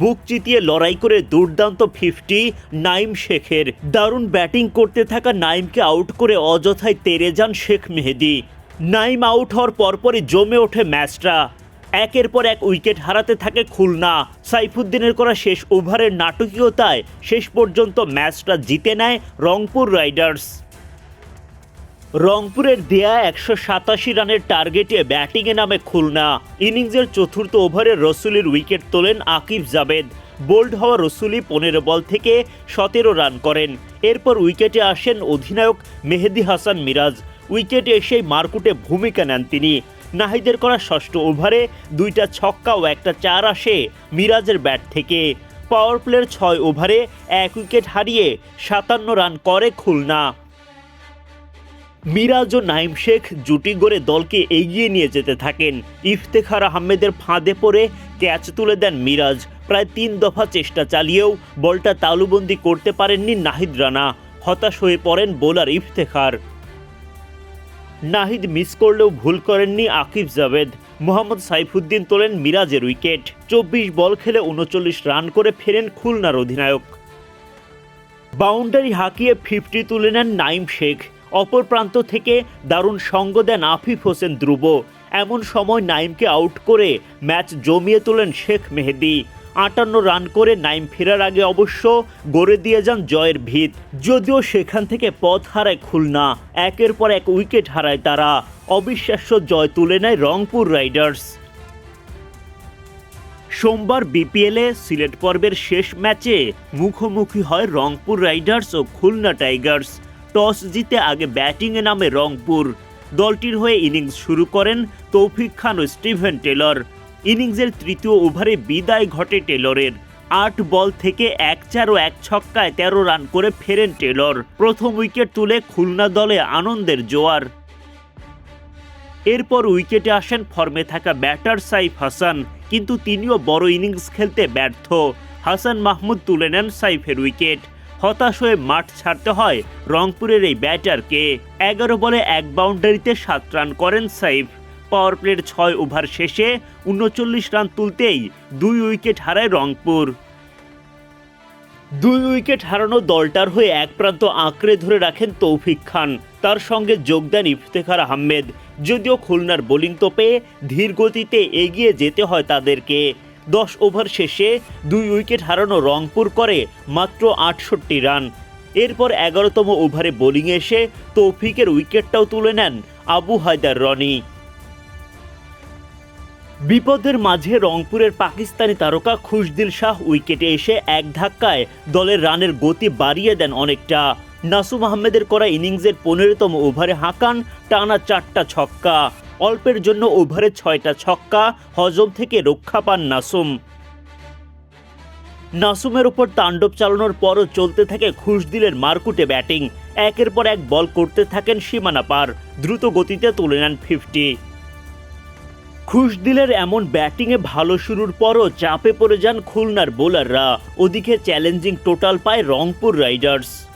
বুক চিতিয়ে লড়াই করে দুর্দান্ত ফিফটি নাইম শেখের। দারুণ ব্যাটিং করতে থাকা নাইমকে আউট করে অযথায় তেরে যান শেখ মেহেদি। নাইম আউট হওয়ার পরপরই জমে ওঠে ম্যাচটা। একের পর এক উইকেট হারাতে থাকে খুলনা। সাইফুদ্দিনের করা শেষ ওভারের নাটকীয়তায় শেষ পর্যন্ত ম্যাচটা জিতে নেয় রংপুর রাইডার্স। রংপুরের দেয়া একশো সাতাশি রানের টার্গেটে ব্যাটিংয়ে নামে খুলনা। ইনিংসের চতুর্থ ওভারে রসুলির উইকেট তোলেন আকিব জাবেদ। বোল্ড হওয়া রসুলি পনেরো বল থেকে সতেরো রান করেন। এরপর উইকেটে আসেন অধিনায়ক মেহেদি হাসান মিরাজ। উইকেটে এসেই মারকুটে ভূমিকা নেন তিনি। নাহিদের করা ষষ্ঠ ওভারে দুইটা ছক্কা ও একটা চার আসে মিরাজের ব্যাট থেকে। পাওয়ার প্লের ছয় ওভারে এক উইকেট হারিয়ে সাতান্ন রান করে খুলনা। মিরাজ ও নাইম শেখ জুটি গড়ে দলকে এগিয়ে নিয়ে যেতে থাকেন। ইফতেখার আহমেদের ফাঁদে পড়ে ক্যাচ তুলে দেন মিরাজ। প্রায় তিন দফা চেষ্টা চালিয়েও বলটা তালুবন্দি করতে পারেননি নাহিদ রানা। হতাশ হয়ে পড়েন বোলার ইফতেখার। নাহিদ মিস করলেও ভুল করেননি আকিব জাভেদ। মোহাম্মদ সাইফুদ্দিন তোলেন মিরাজের উইকেট। চব্বিশ বল খেলে উনচল্লিশ রান করে ফেরেন খুলনার অধিনায়ক। বাউন্ডারি হাঁকিয়ে ফিফটি তুলে নেন নাইম শেখ। অপর প্রান্ত থেকে দারুণ সঙ্গ দেন আফিফ হোসেন ধ্রুব। এমন সময় নাইমকে আউট করে ম্যাচ জমিয়ে তোলেন শেখ মেহেদি। আটান্ন রান করে নাইম ফেরার আগে অবশ্য গড়ে দিয়ে যান জয়ের ভিত। যদিও সেখান থেকে পথ হারায় খুলনা, একের পর এক উইকেট হারায় তারা। অবিশ্বাস্য জয় তুলে নেয় রংপুর রাইডার্স। সোমবার বিপিএলে সিলেট পর্বের শেষ ম্যাচে মুখোমুখি হয় রংপুর রাইডার্স ও খুলনা টাইগার্স। টস জিতে আগে ব্যাটিংয়ে নামে রংপুর। দলটির হয়ে ইনিংস শুরু করেন তৌফিক খান ও স্টিভেন টেলর। ইনিংসের তৃতীয় ওভারে বিদায় ঘটে টেলরের। আট বল থেকে এক চার ও এক ছক্কায় তেরো রান করে ফেরেন টেলর। প্রথম উইকেট তুলে খুলনা দলে আনন্দের জোয়ার। এরপর উইকেটে আসেন ফর্মে থাকা ব্যাটার সাইফ হাসান, কিন্তু তিনিও বড় ইনিংস খেলতে ব্যর্থ। হাসান মাহমুদ তুলে নেন সাইফের উইকেট। হতাশ হয়ে মাঠ ছাড়তে হয় রংপুরের এই ব্যাটারকে। এগারো বলে এক বাউন্ডারিতে সাত রান করেন সাইফ। পাওয়ার প্লের ছয় ওভার শেষে উনচল্লিশ রান তুলতেই দুই উইকেট হারায় রংপুর। দুই উইকেট হারানো দলটার হয়ে এক প্রান্ত আঁকড়ে ধরে রাখেন তৌফিক খান। তার সঙ্গে যোগ দেন ইফতেখার আহমেদ। যদিও খুলনার বোলিং তোপে ধীর গতিতে এগিয়ে যেতে হয় তাদেরকে। দশ ওভার শেষে দুই উইকেট হারানো রংপুর করে মাত্র আটষট্টি রান। এরপর এগারোতম ওভারে বোলিং এসে তৌফিকের উইকেটটাও তুলে নেন আবু হায়দার রনি। বিপদের মাঝে রংপুরের পাকিস্তানি তারকা খুশদিল শাহ উইকেটে এসে এক ধাক্কায় দলের রানের গতি বাড়িয়ে দেন অনেকটা। নাসুম আহমেদের করা ইনিংসের পনেরোতম ওভারে হাঁকান টানা চারটা ছক্কা। অল্পের জন্য ওভারে ছয়টা ছক্কা, হজম থেকে রক্ষা পান নাসুম। নাসুমের ওপর তাণ্ডব চালানোর পরও চলতে থাকে খুশদিলের মারকুটে ব্যাটিং। একের পর এক বল করতে থাকেন সীমানা পার। দ্রুত গতিতে তুলে নেন ফিফটি। খুশদিলের এমন ব্যাটিংয়ে ভালো শুরুর পরও চাপে পড়ে যান খুলনার বোলাররা। ওদিকে চ্যালেঞ্জিং টোটাল পায় রংপুর রাইডার্স।